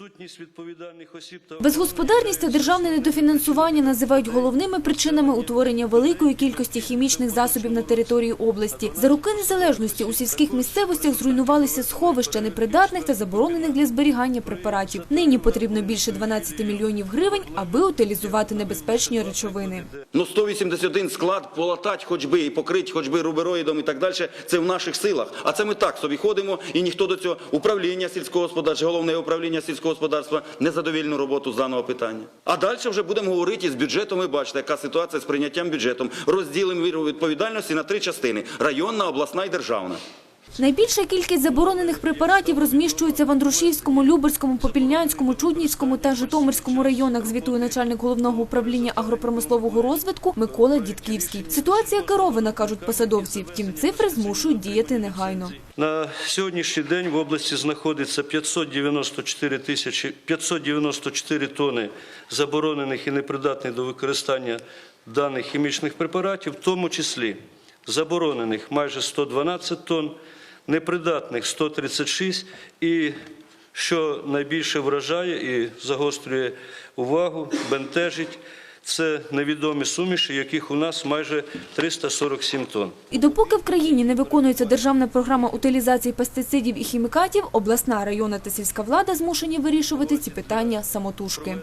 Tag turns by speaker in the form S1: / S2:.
S1: Сутність відповідальних осіб та
S2: Безгосподарність та державне недофінансування називають головними причинами утворення великої кількості хімічних засобів на території області. За роки незалежності у сільських місцевостях зруйнувалися сховища непридатних та заборонених для зберігання препаратів. Нині потрібно більше 12 мільйонів гривень, аби утилізувати небезпечні речовини.
S3: Ну 181 склад полатать хоч би і покрити хоч би рубероїдом і так далі, це в наших силах. А це ми так собі ходимо і ніхто до цього управління сільського господарства, головне управління сільського господарства незадовільну роботу з даного питання. А далі вже будемо говорити і з бюджетом. Ви бачите, яка ситуація з прийняттям бюджетом. Розділимо відповідальності на три частини: районна, обласна і державна.
S2: Найбільша кількість заборонених препаратів розміщується в Андрушівському, Люберському, Попільнянському, Чуднівському та Житомирському районах, звітує начальник головного управління агропромислового розвитку Микола Дідківський. Ситуація керована, кажуть посадовці, втім цифри змушують діяти негайно.
S1: на сьогоднішній день в області знаходиться 594 тисячі 594 тони заборонених і непридатних до використання даних хімічних препаратів, в тому числі заборонених майже 112 тонн, непридатних 136 і що найбільше вражає і загострює увагу, бентежить, це невідомі суміші, яких у нас майже 347 тонн.
S2: І допоки в країні не виконується державна програма утилізації пестицидів і хімікатів, обласна, районна та сільська влада змушені вирішувати ці питання самотужки.